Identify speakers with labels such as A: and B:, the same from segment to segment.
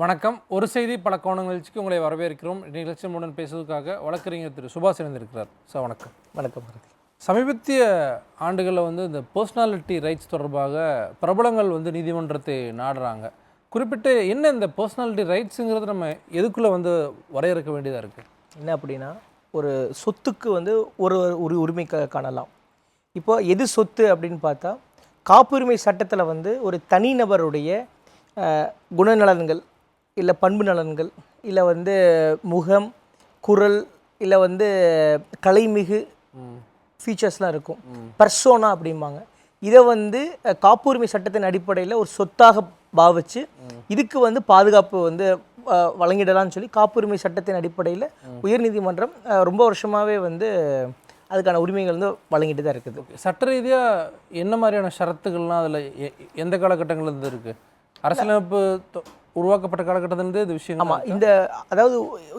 A: வணக்கம். ஒரு செய்தி பல கோண நிகழ்ச்சிக்கு உங்களை வரவேற்கிறோம். நிகழ்ச்சி மூடன் பேசுவதற்காக வழக்கறிஞர் திரு சுபாஷ் இணைந்திருக்கிறார். சார் வணக்கம்.
B: வணக்கம்
A: சமீபத்திய ஆண்டுகளில் வந்து இந்த பர்சனாலிட்டி ரைட்ஸ் தொடர்பாக பிரபலங்கள் வந்து நீதிமன்றத்தை நாடுறாங்க. குறிப்பிட்டு என்ன இந்த பர்சனாலிட்டி ரைட்ஸுங்கிறது நம்ம எதுக்குள்ளே வந்து வரையறுக்க வேண்டியதாக இருக்குது
B: என்ன அப்படின்னா ஒரு சொத்துக்கு வந்து ஒரு ஒரு உரிமை காணலாம். இப்போ எது சொத்து அப்படின்னு பார்த்தா காப்புரிமை சட்டத்தில் வந்து ஒரு தனிநபருடைய குணநலன்கள் இல்லை பண்பு நலன்கள் இல்லை வந்து முகம் குரல் இல்லை வந்து கலைமிகு ஃபீச்சர்ஸ்லாம் இருக்கும். பர்சோனா அப்படிம்பாங்க. இதை வந்து காப்புரிமை சட்டத்தின் அடிப்படையில் ஒரு சொத்தாக பாவிச்சு இதுக்கு வந்து பாதுகாப்பு வந்து வழங்கிடலாம்னு சொல்லி காப்புரிமை சட்டத்தின் அடிப்படையில் உயர்நீதிமன்றம் ரொம்ப வருஷமாகவே வந்து அதுக்கான உரிமைகள் வந்து வழங்கிட்டு தான் இருக்குது.
A: சட்ட ரீதியாக என்ன மாதிரியான ஷரத்துகள்லாம் அதில் எந்த காலகட்டங்கள்ல இருந்து இருக்குது அரசியலமைப்பு உருவாக்கப்பட்ட காலகட்டத்திலிருந்தே இது விஷயம்
B: ஆமாம் இந்த அதாவது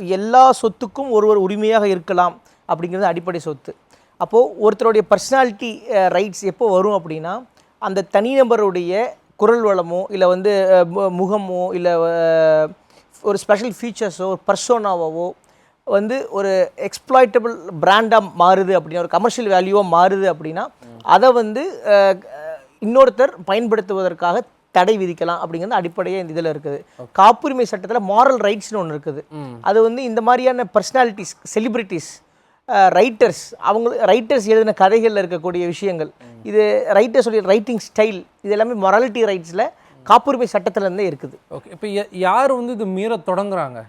B: எல்லா சொத்துக்கும் ஒரு ஒரு உரிமையாக இருக்கலாம் அப்படிங்கிறது அடிப்படை சொத்து. அப்போது ஒருத்தருடைய பர்சனாலிட்டி ரைட்ஸ் எப்போ வரும் அப்படின்னா அந்த தனிநபருடைய குரல் வளமோ இல்லை வந்து முகமோ இல்லை ஒரு ஸ்பெஷல் ஃபீச்சர்ஸோ ஒரு பர்சோனாவோ வந்து ஒரு எக்ஸ்ப்ளாய்டபிள் பிராண்டாக மாறுது அப்படின்னா ஒரு கமர்ஷியல் வேல்யூவாக மாறுது அப்படின்னா அதை வந்து இன்னொருத்தர் பயன்படுத்துவதற்காக தடை விதிக்கலாம் அப்படிங்கிறது அடிப்படையே இந்த இதில் இருக்குது. காப்புரிமை சட்டத்தில் மாரல் ரைட்ஸ்னு ஒன்று இருக்குது. அது வந்து இந்த மாதிரியான பர்சனாலிட்டிஸ் செலிபிரிட்டிஸ் ரைட்டர்ஸ் அவங்க ரைட்டர்ஸ் எழுதின கதைகளில் இருக்கக்கூடிய விஷயங்கள். இது ரைட்டர்ஸுடைய ரைட்டிங் ஸ்டைல் இது எல்லாமே மொராலிட்டி ரைட்ஸில் காப்புரிமை சட்டத்திலேருந்தே இருக்குது.
A: ஓகே இப்போ யார் வந்து இது மீற தொடங்குறாங்க?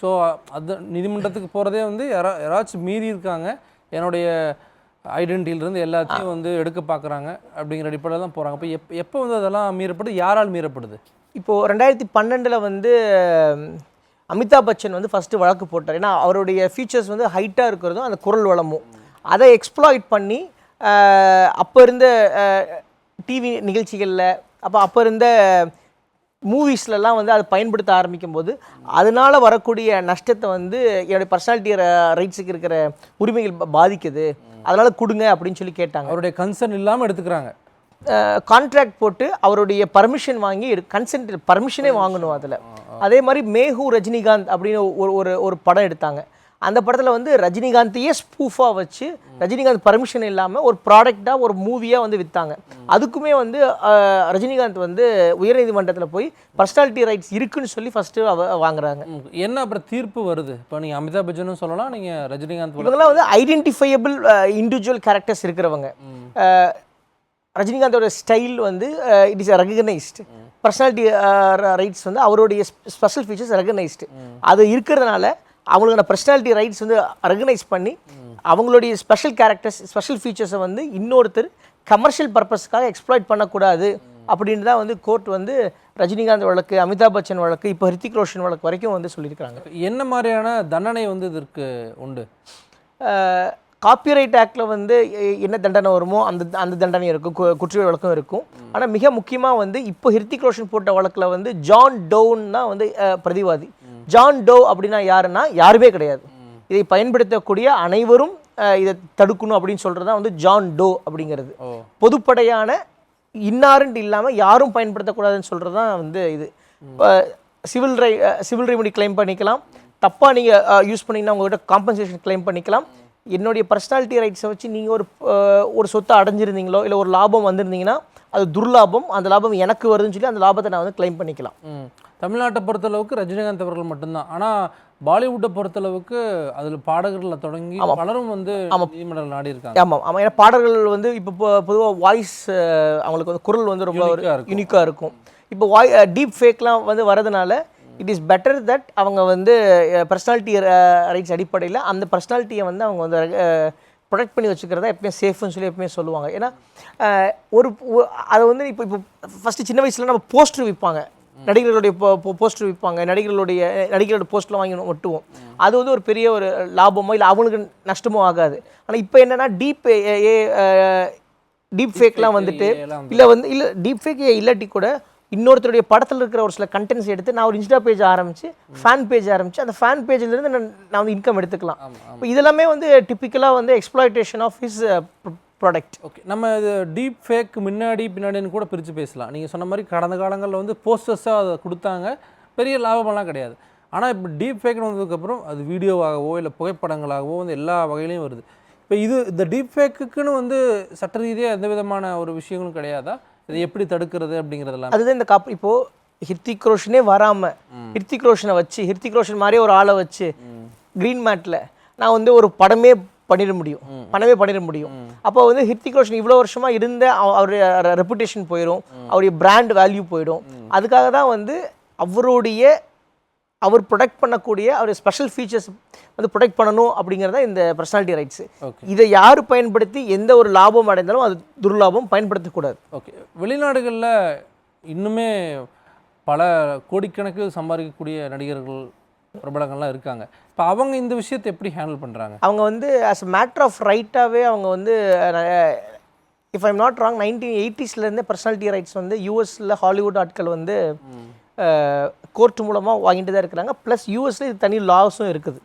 A: ஸோ அது நீதிமன்றத்துக்கு போகிறதே வந்து யாரா யாராச்சும் மீறி இருக்காங்க. என்னுடைய ஐடென்டிட்டியிலிருந்து எல்லாத்தையும் வந்து எடுக்க பார்க்குறாங்க அப்படிங்கிற அடிப்படையில் தான் போகிறாங்க இப்போ எப் எப்போ வந்து அதெல்லாம் மீறப்படுது? யாரால் மீறப்படுது?
B: இப்போது ரெண்டாயிரத்தி பன்னெண்டில் வந்து அமிதாப் பச்சன் வந்து ஃபஸ்ட்டு வழக்கு போட்டார். ஏன்னா அவருடைய ஃபீச்சர்ஸ் வந்து ஹைட்டாக இருக்கிறதும் அந்த குரல் வளமும். அதை எக்ஸ்ப்ளாய்ட் பண்ணி அப்போ இருந்த டிவி நிகழ்ச்சிகளில் அப்போ அப்போ இருந்த மூவிஸ்லலாம் வந்து அதை பயன்படுத்த ஆரம்பிக்கும் போது அதனால வரக்கூடிய நஷ்டத்தை வந்து என்னுடைய பர்சனாலிட்டி ரைட்ஸுக்கு இருக்கிற உரிமைகள் பாதிக்குது. அதனால கொடுங்க அப்படின்னு சொல்லி கேட்டாங்க.
A: அவருடைய கன்சர்ன் இல்லாமல் எடுத்துக்கிறாங்க.
B: கான்ட்ராக்ட் போட்டு அவருடைய பர்மிஷன் வாங்கி கன்சென்ட் பர்மிஷனே வாங்கணும் அதில். அதே மாதிரி மேஹூ ரஜினிகாந்த் அப்படின்னு ஒரு ஒரு ஒரு படம் எடுத்தாங்க. அந்த படத்தில் வந்து ரஜினிகாந்தையே ஸ்பூஃபாக வச்சு ரஜினிகாந்த் பர்மிஷன் இல்லாமல் ஒரு ப்ராடக்டாக ஒரு மூவியாக வந்து விற்றாங்க அதுக்குமே வந்து ரஜினிகாந்த் வந்து உயர்நீதிமன்றத்தில் போய் பர்சனாலிட்டி ரைட்ஸ் இருக்குன்னு சொல்லி ஃபஸ்ட்டு அவ வாங்குறாங்க.
A: என்ன அப்புறம் தீர்ப்பு வருது? இப்போ நீங்கள் அமிதாப் பச்சனும் சொல்லலாம் நீங்கள் ரஜினிகாந்த்
B: இவங்கெல்லாம் வந்து ஐடென்டிஃபையபிள் இண்டிவிஜுவல் கேரக்டர்ஸ் இருக்கிறவங்க. ரஜினிகாந்தோட ஸ்டைல் வந்து it is recognised personality rights வந்து அவருடைய ஸ்பெஷல் ஃபீச்சர்ஸ் ரெகனைஸ்டு அது இருக்கிறதுனால அவங்களுக்கான பர்சனாலிட்டி ரைட்ஸ் வந்து ரெகனைஸ் பண்ணி அவங்களுடைய ஸ்பெஷல் கேரக்டர்ஸ் ஸ்பெஷல் ஃபீச்சர்ஸை வந்து இன்னொருத்தர் கமர்ஷியல் பர்பஸ்க்காக எக்ஸ்ப்ளாய்ட் பண்ணக்கூடாது அப்படின்னு தான் வந்து கோர்ட் வந்து ரஜினிகாந்த் வழக்கு அமிதாப் பச்சன் வழக்கு இப்போ ஹிருத்திக் ரோஷன் வழக்கு வரைக்கும் வந்து சொல்லியிருக்காங்க
A: என்ன மாதிரியான தண்டனை வந்து இதற்கு உண்டு?
B: காப்பிரைட் ஆக்டில் வந்து என்ன தண்டனை வருமோ அந்த அந்த தண்டனை இருக்கும் கு- குற்றவியல் வழக்கம் இருக்கும். ஆனால் மிக முக்கியமாக வந்து இப்போ ஹிருத்திக் ரோஷன் போட்ட வழக்கில் வந்து ஜான் டோன் தான் வந்து பிரதிவாதி. ஜான் டோ அப்படின்னா யாருன்னா? யாருமே கிடையாது. இதை பயன்படுத்தக்கூடிய அனைவரும் இதை தடுக்கணும் அப்படின்னு சொல்கிறது தான் வந்து ஜான் டோ அப்படிங்கிறது. பொதுப்படையான இன்னாருன்ட்டு இல்லாமல் யாரும் பயன்படுத்தக்கூடாதுன்னு சொல்கிறது தான் வந்து இது. சிவில் ரை சிவில் ரெமெடி கிளைம் பண்ணிக்கலாம். தப்பாக நீங்கள் யூஸ் பண்ணிங்கன்னா உங்கள்கிட்ட காம்பன்சேஷன் கிளைம் பண்ணிக்கலாம். என்னுடைய பர்சனாலிட்டி ரைட்ஸை வச்சு நீங்கள் ஒரு ஒரு சொத்தை அடைஞ்சிருந்தீங்களோ இல்லை ஒரு லாபம் வந்திருந்தீங்கன்னா அது துர்லாபம் அந்த லாபம் எனக்கு வருதுன்னு சொல்லி அந்த லாபத்தை நான் வந்து கிளைம் பண்ணிக்கலாம்.
A: தமிழ்நாட்டை பொறுத்தளவுக்கு ரஜினிகாந்த் அவர்கள் மட்டும்தான். ஆனால் பாலிவுட்டை பொறுத்தளவுக்கு அதில் பாடகர்களை தொடங்கி பலரும் வந்து நீதிமன்றம் நாடி இருக்காங்க
B: ஆமாம் ஆமாம் ஏன்னா பாடல்கள் வந்து இப்போ பொதுவாக வாய்ஸ் அவங்களுக்கு வந்து குரல் வந்து ரொம்ப. யூனிக்காக இருக்கும். இப்போ வாய் டீப் ஃபேக்லாம் வந்து வரதுனால இட் இஸ் பெட்டர் தட் அவங்க வந்து பர்சனாலிட்டி ரைட்ஸ் அடிப்படையில் அந்த பர்சனாலிட்டியை வந்து அவங்க வந்து ப்ரொடெக்ட் பண்ணி வச்சுக்கிறதா எப்பயுமே சேஃப்னு சொல்லி எப்பயுமே சொல்லுவாங்க. ஏன்னா ஒரு அதை வந்து இப்போ இப்போ ஃபஸ்ட்டு சின்ன வயசுல நம்ம போஸ்டர் விற்பாங்க நடிகர்களுடைய போஸ்டர் விற்பாங்க நடிகர்களுடைய நடிகர்களோட போஸ்ட்லாம் வாங்கி ஒட்டுவோம். அது வந்து ஒரு பெரிய ஒரு லாபமோ இல்லை அவங்களுக்கு நஷ்டமோ ஆகாது. ஆனால் இப்போ என்னன்னா டீப் டீப் ஃபேக்லாம் வந்துட்டு இல்லை வந்து இல்லை டீப் ஃபேக் இல்லாட்டி கூட இன்னொருத்தருடைய படத்தில் இருக்கிற ஒரு சில கண்டென்ட்ஸ் எடுத்து நான் ஒரு இன்ஸ்டா பேஜ் ஆரம்பிச்சு ஃபேன் பேஜ் ஆரம்பிச்சு அந்த ஃபேன் பேஜ்லேருந்து நான் நான் வந்து இன்கம் எடுத்துக்கலாம். இப்போ இதெல்லாமே வந்து டிப்பிக்கலாக வந்து exploitation of his product
A: okay நம்ம இது டீப் ஃபேக் முன்னாடி பின்னாடின்னு கூட பிரித்து பேசலாம். நீங்கள் சொன்ன மாதிரி கடந்த காலங்களில் வந்து போஸ்டர்ஸாக அதை கொடுத்தாங்க. பெரிய லாபமெல்லாம் கிடையாது. ஆனால் இப்போ டீப் ஃபேக்னு வந்ததுக்கப்புறம் அது வீடியோவாகவோ இல்லை புகைப்படங்களாகவோ வந்து எல்லா வகையிலையும் வருது. இப்போ இது இந்த டீப் ஃபேக்குன்னு வந்து சட்ட ரீதியாக எந்த விதமான ஒரு விஷயங்களும் கிடையாதா? இதை எப்படி தடுக்கிறது அப்படிங்கிறதெல்லாம்
B: அதுதான் இந்த காப் இப்போ ஹிர்திக் ரோஷனே வராம ஹிர்திக் ரோஷனை வச்சு ஹிர்திக் ரோஷன் மாதிரியே ஒரு ஆளை வச்சு க்ரீன் மேட்ல நான் வந்து ஒரு படமே பண்ணிட முடியும். படமே பண்ணிட முடியும். அப்போ வந்து ஹிர்திக் ரோஷன் இவ்வளோ வருஷமா இருந்த அவ- அவருடைய ரெப்புடேஷன் போயிடும் அவருடைய பிராண்ட் வேல்யூ போயிடும். அதுக்காக தான் வந்து அவருடைய அவர் ப்ரொடெக்ட் பண்ணக்கூடிய அவருடைய ஸ்பெஷல் ஃபீச்சர்ஸ் வந்து ப்ரொடெக்ட் பண்ணணும் அப்படிங்கிறது இந்த பர்சனாலிட்டி ரைட்ஸ் இதை யார் பயன்படுத்தி எந்த ஒரு லாபம் அடைந்தாலும் அது துர்லாபம் பயன்படுத்தக்கூடாது
A: ஓகே வெளிநாடுகளில் இன்னுமே பல கோடிக்கணக்கில் சம்பாதிக்கக்கூடிய நடிகர்கள் பிரபலங்கள்லாம் இருக்காங்க. இப்போ அவங்க இந்த விஷயத்தை எப்படி ஹேண்டில் பண்ணுறாங்க
B: அவங்க வந்து ஆஸ் அ மேட்ரு ஆஃப் ரைட்டாகவே அவங்க வந்து if I'm not wrong nineteen எயிட்டிஸ்லேருந்தே personality rights வந்து யூஎஸில் ஹாலிவுட் ஆட்கள் வந்து கோர்ட் மூலமாக வாங்கிட்டு தான் இருக்கிறாங்க. ப்ளஸ் யூஎஸ்ல இது தனி லாஸும் இருக்குது.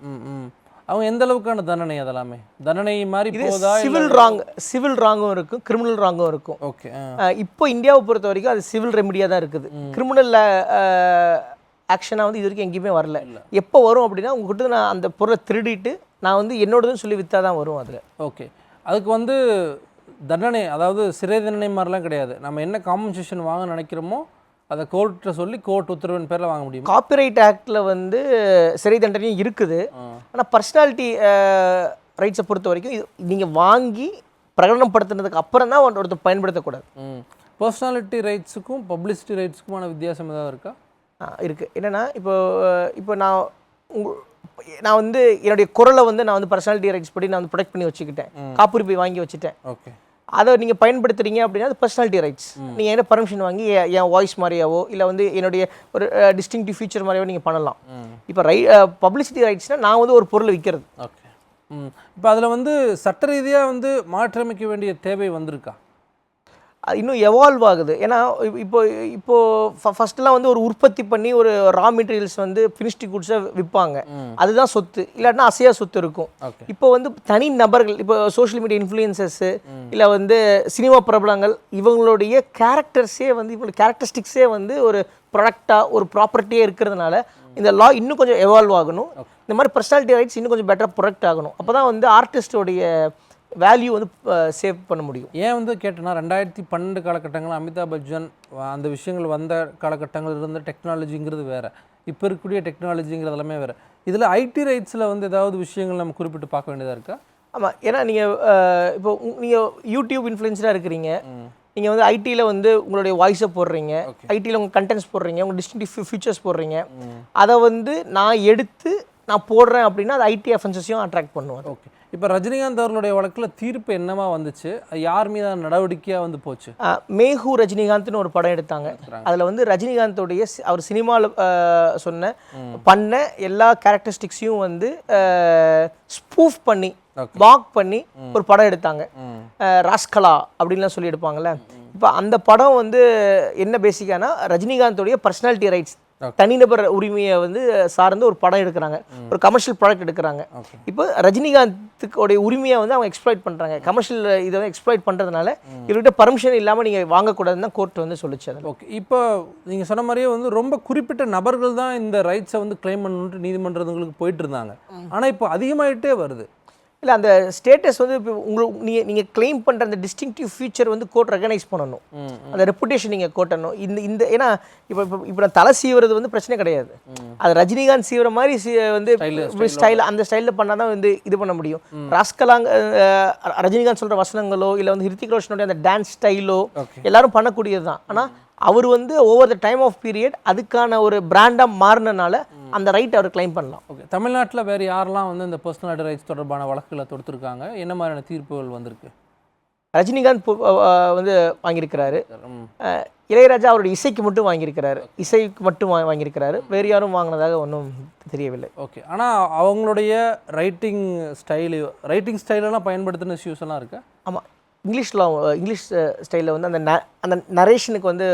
A: அவங்க எந்த அளவுக்கான தண்டனை அதெல்லாமே? தண்டனை மாதிரி
B: இது சிவில் ராங் சிவில் ராங்கும் இருக்கும் கிரிமினல் ராங்கும் இருக்கும்.
A: ஓகே
B: இப்போ இந்தியாவை பொறுத்த வரைக்கும் அது சிவில் ரெமிடியாக தான் இருக்குது. கிரிமினல் ஆக்ஷனாக வந்து இது வரைக்கும் எங்கேயுமே வரல. எப்போ வரும் அப்படின்னா உங்ககிட்ட நான் அந்த பொருளை திருடிட்டு நான் வந்து என்னோடதுன்னு சொல்லி விற்றா தான் வரும் அதில்.
A: ஓகே. அதுக்கு வந்து தண்டனை அதாவது சிறை தண்டனை மாதிரிலாம் கிடையாது. நம்ம என்ன காம்பன்சேஷன் வாங்க நினைக்கிறோமோ அதை கோர்ட்டை சொல்லி கோர்ட் உத்தரவின் பேரில் வாங்க முடியுமா.
B: காப்பிரைட் ஆக்டில் வந்து சிறை தண்டனையும் இருக்குது. ஆனால் பர்சனாலிட்டி ரைட்ஸை பொறுத்த வரைக்கும் இது நீங்கள் வாங்கி பிரகடனப்படுத்துனதுக்கு அப்புறம் தான் ஒருத்தர் பயன்படுத்தக்கூடாது.
A: பர்சனாலிட்டி ரைட்ஸுக்கும் பப்ளிசிட்டி ரைட்ஸுக்குமான வித்தியாசம் ஏதாவது இருக்கா?
B: இருக்குது என்னென்னா இப்போ இப்போ நான் நான் வந்து என்னுடைய குரலை வந்து நான் வந்து பர்சனாலிட்டி ரைட்ஸ் படி நான் வந்து ப்ரொடெக்ட் பண்ணி வச்சுக்கிட்டேன். காப்புரிமை வாங்கி வச்சுட்டேன்.
A: ஓகே.
B: அதை நீங்கள் பயன்படுத்துறீங்க அப்படின்னா அது பர்சனாலிட்டி ரைட்ஸ் நீங்கள் என்ன பர்மிஷன் வாங்கி என் வாய்ஸ் மாதிரியாவோ இல்லை வந்து என்னுடைய ஒரு டிஸ்டிங்டிவ் ஃபீச்சர் மாதிரியாவோ நீங்கள் பண்ணலாம். இப்போ ரை பப்ளிசிட்டி ரைட்ஸ்னால் நான் வந்து ஒரு பொருளை விற்கிறது
A: ஓகே. ம். இப்போ அதில் வந்து சட்ட ரீதியாக வந்து மாற்றியமைக்க வேண்டிய தேவை வந்திருக்கா?
B: இன்னும் எவால்வ் ஆகுது. ஏன்னா இப்- இப்போ இப்போ ஃபர்ஸ்ட்லாம் வந்து ஒரு உற்பத்தி பண்ணி ஒரு ரா மெட்டீரியல்ஸ் வந்து ஃபினிஷ்டி குட்ஸை விற்பாங்க அதுதான் சொத்து. இல்லாட்டினா அசையா சொத்து இருக்கும். இப்போ வந்து தனி நபர்கள் இப்போ சோஷியல் மீடியா இன்ஃப்ளூயன்சஸ்ஸு இல்லை வந்து சினிமா பிரபலங்கள் இவங்களுடைய கேரக்டர்ஸே வந்து இவங்க கேரக்டரிஸ்டிக்ஸே வந்து ஒரு ப்ராடக்டாக ஒரு ப்ராப்பர்ட்டியே இருக்கிறதுனால இந்த லா இன்னும் கொஞ்சம் எவால்வ் ஆகணும். இந்த மாதிரி பர்சனாலிட்டி ரைட்ஸ் இன்னும் கொஞ்சம் பெட்டராக ப்ரொடக்ட் ஆகணும். அப்போ தான் வந்து ஆர்டிஸ்டோடைய வேல்யூ வந்து சேவ் பண்ண முடியும்.
A: ஏன் வந்து கேட்டேன்னா ரெண்டாயிரத்தி பன்னெண்டு காலகட்டங்கள் அமிதாப் பச்சன் அந்த விஷயங்கள் வந்த காலகட்டங்கள் இருந்த டெக்னாலஜிங்கிறது வேற. இப்போ இருக்கக்கூடிய டெக்னாலஜிங்கிறது எல்லாமே வேற. இதில் ஐடி ரைட்ஸில் வந்து ஏதாவது விஷயங்கள் நம்ம குறிப்பிட்டு பார்க்க வேண்டியதாக இருக்கா?
B: ஆமாம் ஏன்னா நீங்கள் இப்போ நீங்கள் யூடியூப் இன்ஃப்ளூயன்ஸராக இருக்கிறீங்க. நீங்கள் வந்து ஐடியில் வந்து உங்களுடைய வாய்ஸை போடுறீங்க. ஐடியில் உங்கள் கண்டென்ட்ஸ் போடுறீங்க. உங்கள் டிஸ்டிங்டிவ் ஃபீச்சர்ஸ் போடுறீங்க. அதை வந்து நான் எடுத்து நான் போடுறேன் அப்படின்னா அது ஐடி அஃபென்சஸையும் அட்ராக்ட் பண்ணுவேன்
A: ஓகே இப்போ ரஜினிகாந்த் அவர்களுடைய வழக்கில் தீர்ப்பு என்னவா வந்துச்சு? யார் மீதான நடவடிக்கையாக வந்து போச்சு?
B: மேஹூ ரஜினிகாந்த்னு ஒரு படம் எடுத்தாங்க. அதில் வந்து ரஜினிகாந்தோடைய அவர் சினிமாவில் சொன்ன பண்ண எல்லா கேரக்டரிஸ்டிக்ஸையும் வந்து ஸ்பூஃப் பண்ணி வாக் பண்ணி ஒரு படம் எடுத்தாங்க. ராஸ்கலா அப்படின்லாம் சொல்லி எடுப்பாங்கல்ல. இப்போ அந்த படம் வந்து என்ன பேசிக்கானா ரஜினிகாந்தோடைய பர்சனாலிட்டி ரைட்ஸ் தனிநபர் உரிமையை வந்து சார்ந்து ஒரு படம் எடுக்கிறாங்க. ஒரு கமர்ஷியல் ப்ராடக்ட் எடுக்கிறாங்க. இப்போ ரஜினிகாந்துக்கு உரிமையை வந்து அவங்க எக்ஸ்ப்ளாய்ட் பண்ணுறாங்க கமர்ஷியல் இதை வந்து எக்ஸ்ப்ளாய்ட் பண்ணுறதுனால இவர்கிட்ட பர்மிஷன் இல்லாமல் நீங்கள் வாங்கக்கூடாதுன்னு தான் கோர்ட் வந்து சொல்லுச்சு அதில்.
A: ஓகே இப்போ நீங்கள் சொன்ன மாதிரியே வந்து ரொம்ப குறிப்பிட்ட நபர்கள் தான் இந்த ரைட்ஸை வந்து கிளைம் பண்ணணுன்ட்டு நீதிமன்றங்களுக்கு போயிட்டு இருந்தாங்க. ஆனால் இப்போ அதிகமாயிட்டே வருது.
B: இல்லை அந்த ஸ்டேட்டஸ் வந்து இப்போ உங்களுக்கு நீங்கள் நீங்கள் கிளைம் பண்ணுற அந்த டிஸ்டிங்டிவ் ஃபீச்சர் வந்து கோர்ட் ரெகனைஸ் பண்ணணும். அந்த ரெப்புடேஷன் நீங்கள் கோட்டணும் இந்த இந்த ஏன்னா இப்போ இப்போ இப்போ நான் தலை சீவுறது வந்து பிரச்சனை கிடையாது. அது ரஜினிகாந்த் சீவுற மாதிரி சீ வந்து ஸ்டைல் அந்த ஸ்டைலில் பண்ணால் தான் வந்து இது பண்ண முடியும். ராஸ்கலாங்க அஹ், ரஜினிகாந்த் சொல்கிற வசனங்களோ இல்லை வந்து ஹிருத்திக் ரோஷனுடைய அந்த டான்ஸ் ஸ்டைலோ எல்லாரும் பண்ணக்கூடியது தான். ஆனால் அவர் வந்து over the time of period அதுக்கான ஒரு பிராண்டாக மாறினனால அந்த ரைட் அவர் கிளைம் பண்ணலாம்.
A: ஓகே தமிழ்நாட்டில் வேறு யாரெல்லாம் வந்து இந்த பர்சனல் ரைட்ஸ் தொடர்பான வழக்குகளை தொடுத்துருக்காங்க? என்ன மாதிரியான தீர்ப்புகள் வந்திருக்கு?
B: ரஜினிகாந்த் வந்து வாங்கியிருக்கிறாரு. இளையராஜா அவருடைய இசைக்கு மட்டும் வாங்கியிருக்கிறாரு. இசைக்கு மட்டும் வாங்கியிருக்கிறாரு. வேறு யாரும் வாங்கினதாக ஒன்றும் தெரியவில்லை.
A: ஓகே ஆனால் அவங்களுடைய ரைட்டிங் ஸ்டைலு ரைட்டிங் ஸ்டைலெல்லாம் பயன்படுத்தின இஷ்யூஸ் எல்லாம் இருக்கா?
B: ஆமாம் இங்கிலீஷில் இங்கிலீஷ் ஸ்டைலில் வந்து அந்த அந்த நரேஷனுக்கு வந்து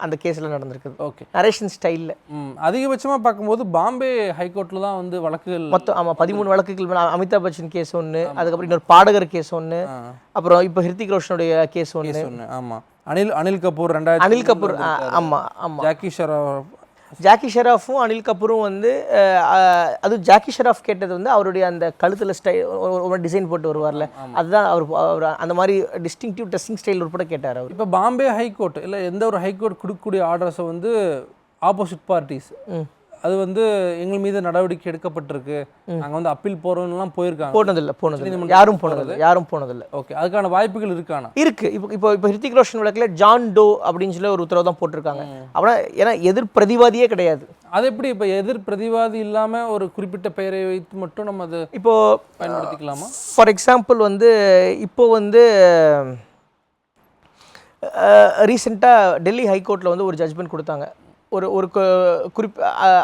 B: அந்த கேஸில் நடந்திருக்குது
A: ஓகே.
B: நரேஷன் ஸ்டைலில்
A: ம். அதிகபட்சமாக பார்க்கும்போது பாம்பே ஹைகோர்ட்டில் தான் வந்து வழக்குகள்
B: மொத்தம் ஆமாம் பதிமூணு வழக்குகள் அமிதாப் பச்சன் கேஸ் ஒன்று அதுக்கப்புறம் இன்னொரு பாடகர் கேஸ் ஒன்று. அப்புறம் இப்போ ஹிருத்திக் ரோஷனுடைய கேஸ் ஒன்று
A: சொன்னேன் ஆமாம் அனில் அனில் கபூர் ரெண்டாயிரத்தி
B: அனில் கபூர் ஆமாம் ஆமாம்
A: ஜாக்கி ஷெராஃப்
B: ஜாக்கி ஷெராஃபும் அனில் கபூரும் வந்து அதுவும் ஜாக்கி ஷெராஃப் கேட்டது வந்து அவருடைய அந்த கழுத்தில் ஸ்டை ஒரு டிசைன் போட்டு வருவார்ல அதுதான் அவர் அவர் அந்த மாதிரி டிஸ்டிங்டிவ் டெஸ்டிங் ஸ்டைல் உட்பட கேட்டார் அவர்.
A: இப்போ பாம்பே ஹைகோர்ட் இல்லை எந்த ஒரு ஹைகோர்ட் கொடுக்கக்கூடிய ஆர்டர்ஸை வந்து ஆப்போசிட் பார்ட்டிஸ் அது வந்து எங்கள் மீது நடவடிக்கை எடுக்கப்பட்டிருக்கு. நாங்கள் வந்து அப்பீல் போகிறோம்லாம் போயிருக்காங்க.
B: போனதில்லை போனதில்லை. யாரும் போனதில்லை. யாரும் போனதில்லை.
A: ஓகே அதுக்கான வாய்ப்புகள் இருக்கானா?
B: இருக்கு. இப்போ இப்போ இப்போ ஹிருத்திக் ரோஷன் வழக்கில் ஜான் டோ அப்படின்னு சொல்லி ஒரு உத்தரவு தான் போட்டிருக்காங்க. அப்படின்னா ஏன்னா எதிர் பிரதிவாதியே கிடையாது.
A: அது எப்படி இப்போ எதிர் பிரதிவாதி இல்லாமல் ஒரு குறிப்பிட்ட பெயரை வைத்து மட்டும் நம்ம அதை
B: இப்போ
A: பயன்படுத்திக்கலாமா?
B: ஃபார் எக்ஸாம்பிள் வந்து இப்போ வந்து ரீசெண்டாக டெல்லி ஹைகோர்ட்டில் வந்து ஒரு ஜட்ஜ்மெண்ட் கொடுத்தாங்க. ஒரு ஒரு கு- குறிப்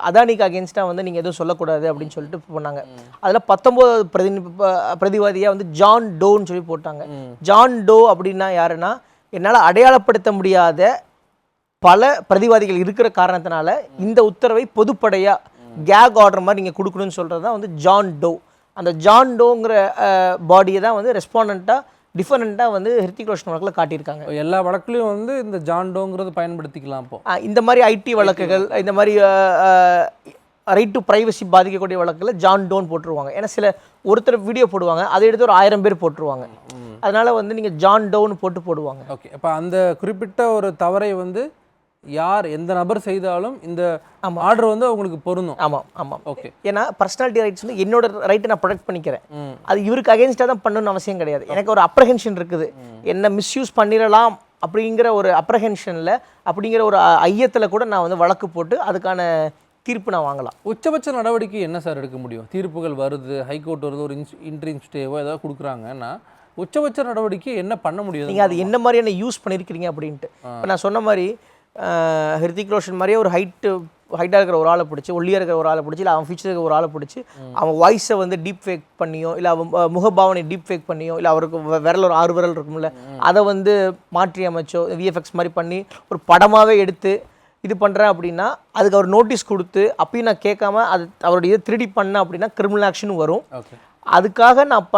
B: அதானிக்கு அகேன்ஸ்டாக வந்து நீங்கள் எதுவும் சொல்லக்கூடாது அப்படின்னு சொல்லிட்டு போனாங்க. அதில் பத்தொம்போதாவது பிரதி பிரதிவாதியாக வந்து ஜான் டோன்னு சொல்லி போட்டாங்க. ஜான் டோ அப்படின்னா யாருன்னா என்னால் அடையாளப்படுத்த முடியாத பல பிரதிவாதிகள் இருக்கிற காரணத்தினால இந்த உத்தரவை பொதுப்படையாக கேக் ஆர்டர் மாதிரி நீங்கள் கொடுக்கணும்னு சொல்கிறது தான் வந்து ஜான் டோ. அந்த ஜான் டோங்கிற பாடியை தான் வந்து ரெஸ்பாண்டண்ட்டாக டிஃபரெண்ட்டாக வந்து ஹிருத்திக் ரோஷன் வழக்கில் காட்டியிருக்காங்க.
A: எல்லா வழக்குலையும் வந்து இந்த ஜான்டோங்கிறது பயன்படுத்திக்கலாம் இப்போ.
B: இந்த மாதிரி ஐடி வழக்குகள் இந்த மாதிரி ரைட் டு ப்ரைவசி பாதிக்கக்கூடிய வழக்குல ஜான் டோன் போட்டுருவாங்க. ஏன்னா சில ஒருத்தர் வீடியோ போடுவாங்க அதை எடுத்து ஒரு ஆயிரம் பேர் போட்டுருவாங்க. அதனால வந்து நீங்கள் ஜான் டோன்னு போட்டு போடுவாங்க.
A: ஓகே அப்போ அந்த குறிப்பிட்ட ஒரு தவறை வந்து யார் எந்த நபர் செய்தாலும் இந்த ஆர்டர் வந்து அவங்களுக்கு பொருந்தும்.
B: ஆமாம் ஆமாம்
A: ஓகே
B: ஏன்னா பர்சனாலிட்டி ரைட்ஸ் வந்து என்னோட ரைட்டை நான் ப்ரொடெக்ட் பண்ணிக்கிறேன். அது இவருக்கு அகேன்ஸ்டாக தான் பண்ணணும்னு அவசியம் கிடையாது. எனக்கு ஒரு அப்ரஹென்ஷன் இருக்குது. என்ன மிஸ்யூஸ் பண்ணிடலாம் அப்படிங்கிற ஒரு அப்ரஹென்ஷனில் அப்படிங்கிற ஒரு ஐயத்தில் கூட நான் வந்து வழக்கு போட்டு அதுக்கான தீர்ப்பு நான் வாங்கலாம்.
A: உச்சபட்ச நடவடிக்கை என்ன சார் எடுக்க முடியும்? தீர்ப்புகள் வருது ஹைகோர்ட் வருது ஒரு இன்ஸ் இன்ட்ரீம் ஸ்டேவோ ஏதாவது கொடுக்குறாங்கன்னா உச்சபட்ச நடவடிக்கை என்ன பண்ண முடியும்?
B: நீங்கள் அது என்ன மாதிரியான யூஸ் பண்ணியிருக்கிறீங்க அப்படின்ட்டு. இப்போ நான் சொன்ன மாதிரி அஹ், ஹிருத்திக் ரோஷன் மாதிரியே ஒரு ஹைட்டு ஹைட்டாக இருக்கிற ஒரு ஆளை பிடிச்சி ஒல்லியாக இருக்கிற ஒரு ஆளை பிடிச்சி இல்லை அவன் ஃபியூச்சர் இருக்கிற ஒரு ஆளை பிடிச்சி அவன் வாய்ஸை வந்து டீப் ஃபேக் பண்ணியோ இல்லை அவன் முகபாவனை டீப் ஃபேக் பண்ணியோ இல்லை அவருக்கு விரல் ஒரு ஆறு விரல் இருக்கும்ல அதை வந்து மாற்றி அமைச்சோ விஎஃப்எக்ஸ் மாதிரி பண்ணி ஒரு படமாகவே எடுத்து இது பண்ணுறேன் அப்படின்னா அதுக்கு அவர் நோட்டீஸ் கொடுத்து அப்பயும் நான் கேட்காம அது அவருடைய இதை திருடி பண்ணேன் அப்படின்னா கிரிமினல் ஆக்ஷன் வரும். அதுக்காக நான் ப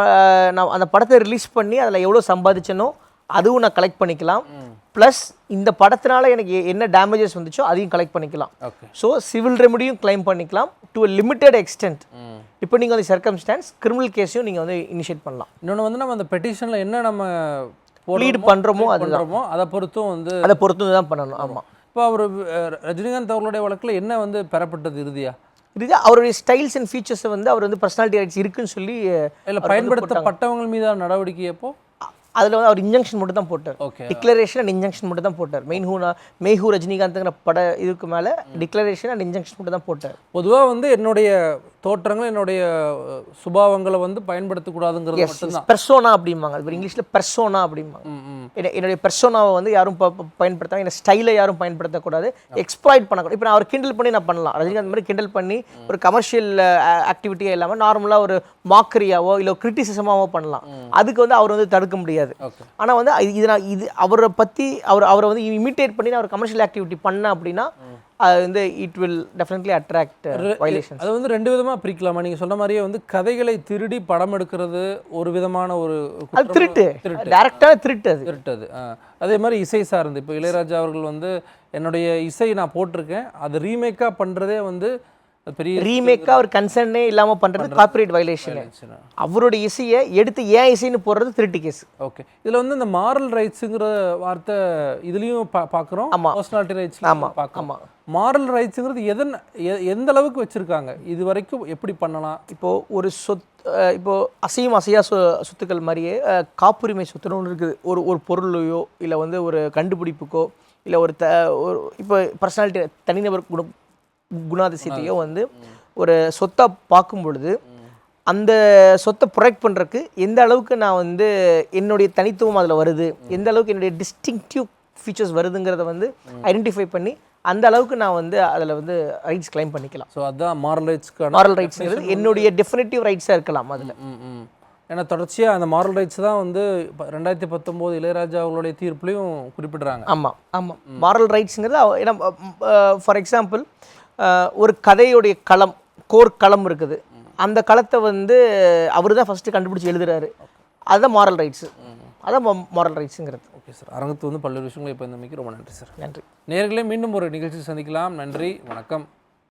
B: நான் அந்த படத்தை ரிலீஸ் பண்ணி அதில் எவ்வளோ சம்பாதிச்சனோ அதுவும் நான் கலெக்ட் பண்ணிக்கலாம். ப்ளஸ் இந்த படத்தினால எனக்கு என்ன டேமேஜஸ் வந்துச்சோ அதையும் கலெக்ட் பண்ணிக்கலாம். ஸோ சிவில் ரெமடியும் claim பண்ணிக்கலாம். டு a லிமிட்டட் எக்ஸ்டென்ட் இப்போ நீங்கள் வந்து சர்க்கம்ஸ்டான்ஸ் கிரிமினல் கேஸையும் நீங்கள் வந்து இனிஷியேட் பண்ணலாம்.
A: இன்னொன்று வந்து நம்ம அந்த பெட்டிஷனில் என்ன நம்ம
B: பண்றோமோ
A: plead
B: அதுதான்.
A: பண்றோமோ அதை பொறுத்தும் வந்து
B: அதை பொறுத்து தான் பண்ணணும். ஆமாம்
A: இப்போ அவர் ரஜினிகாந்த் அவர்களுடைய வழக்கில் என்ன வந்து பெறப்பட்டது இறுதியா?
B: இது அவருடைய ஸ்டைல்ஸ் அண்ட் ஃபீச்சர்ஸை வந்து அவர் வந்து பர்சனாலிட்டி ரைட்ஸ் இருக்குன்னு சொல்லி
A: இல்லை பயன்படுத்தப்பட்டவங்க மீதான நடவடிக்கை எப்போ?
B: அதில் வந்து அவர் இன்ஜெக்ஷன் மட்டும் தான் போட்டார். டிக்ளரேஷன் அண்ட் இன்ஜெக்ஷன் மட்டும் தான் போட்டார். மெயின் ஹூனா மெய்ஹூ ரஜினிகாந்த்ங்கிற பட இதுக்கு மேலே டிக்ளரேஷன் அண்ட் இன்ஜெக்ஷன் மட்டும் தான் போட்டார்.
A: பொதுவாக வந்து என்னுடைய தோற்றங்கள் என்னுடைய சுபாவங்களை வந்து பயன்படுத்தக்கூடாதுங்கிறது
B: பெர்சோனா அப்படிம்பாங்க. அது இங்கிலீஷில் பெர்சோனா அப்படிம்பாங்க. என்னுடைய பெர்சோனாவை வந்து யாரும் ப- ப- பயன்படுத்தாம என்ன ஸ்டைலை யாரும் பயன்படுத்தக்கூடாது. எக்ஸ்ப்ளாய்ட் பண்ணக்கூடாது. இப்போ நான் அவர் கிண்டல் பண்ணி நான் பண்ணலாம். ரஜினிகாந்த் மாதிரி கிண்டல் பண்ணி ஒரு கமர்ஷியல் ஆக்டிவிட்டியாக இல்லாமல் நார்மலாக ஒரு மாக்கரியாவோ இல்லை கிரிட்டிசிசமாவோ பண்ணலாம். அதுக்கு வந்து அவர் வந்து தடுக்க முடியாது. ஆனால் வந்து இது- இது நான் இது அவரை பற்றி அவர் அவரை வந்து இமிட்டேட் பண்ணி நான் ஒரு கமர்ஷியல் ஆக்டிவிட்டி பண்ணேன் அப்படின்னா அது வந்து it will definitely attract violation
A: அது வந்து ரெண்டு விதமாக பிரிக்கலாமா? நீங்கள் சொன்ன மாதிரியே வந்து கதைகளை திருடி படம் எடுக்கிறது ஒரு விதமான ஒரு
B: அது. திருட்டு.
A: திருட்டு.
B: டேரக்டான திருட்டு அது.
A: திருட்டது. ஆ. அதே மாதிரி இசை சார்ந்து. இப்போ இளையராஜா அவர்கள் வந்து என்னுடைய இசை நான் போட்டிருக்கேன். அது ரீமேக்காக பண்ணுறதே வந்து அது பெரிய
B: ரீமேக்காக அவர் கன்சர்னே இல்லாமல் பண்ணுறது காப்பிரைட் வயலேஷன் அவருடைய இசையை எடுத்து ஏன் இசைன்னு போடுறது திருட்டு கேஸ்
A: ஓகே இதில் வந்து இந்த மாரல் ரைட்ஸுங்கிற வார்த்தை இதுலேயும் பா பார்க்குறோம்
B: ஆமா.
A: பர்சனாலிட்டி ரைட்ஸ்
B: ஆமா,
A: பார்க்குறோம்
B: ஆமா.
A: மாரல் ரைட்ஸுங்கிறது எதன் எந்த அளவுக்கு வச்சுருக்காங்க? இது வரைக்கும் எப்படி பண்ணலாம்?
B: இப்போ ஒரு சொத் அஹ் இப்போ அசையும் அசையா சொ சொத்துக்கள் மாதிரியே காப்புரிமை சொத்துன்னு ஒன்று இருக்குது. ஒரு ஒரு பொருளையோ இல்லை வந்து ஒரு கண்டுபிடிப்புக்கோ இல்லை ஒரு த ஒரு இப்போ பர்சனாலிட்டி தனிநபர் குண குணாதிசயத்தையோ வந்து ஒரு சொத்தாக பார்க்கும் பொழுது அந்த சொத்தை ப்ரொடெக்ட் பண்ணுறதுக்கு எந்த அளவுக்கு நான் வந்து என்னுடைய தனித்துவம் அதில் வருது எந்த அளவுக்கு என்னுடைய டிஸ்டிங்டிவ் ஃபீச்சர்ஸ் வருதுங்கிறத வந்து ஐடென்டிஃபை பண்ணி அந்த அளவுக்கு நான் வந்து அதில் வந்து ரைட்ஸ் கிளைம் பண்ணிக்கலாம்.
A: ஸோ அதான் மாரல் ரைட்ஸ்க்கான
B: மாரல் ரைட்ஸ்ங்கிறது என்னுடைய டெஃபினட்டிவ் ரைட்ஸாக இருக்கலாம் அதில்.
A: ஏன்னா தொடர்ச்சியாக அந்த மாரல் ரைட்ஸ் தான் வந்து இப்ப ரெண்டாயிரத்தி பத்தொம்போது இளையராஜா அவர்களுடைய தீர்ப்புலையும் குறிப்பிடுறாங்க.
B: ஆமாம் ஆமாம் மாரல் ரைட்ஸுங்கிறது ஏன்னா ஃபார் எக்ஸாம்பிள் ஒரு கதையுடைய களம் கோர் களம் இருக்குது. அந்த களத்தை வந்து அவர் தான் ஃபஸ்ட்டு கண்டுபிடிச்சி எழுதுறாரு. அதுதான் மாரல் ரைட்ஸு அதான் மாரல் ரைட்ஸுங்கிறது
A: ஓகே சார் அரங்கத்து வந்து பல்வேறு விஷயங்களை இப்போ இந்த ரொம்ப நன்றி சார்
B: நன்றி.
A: நேர்களே மீண்டும் ஒரு நிகழ்ச்சி சந்திக்கலாம். நன்றி. வணக்கம்.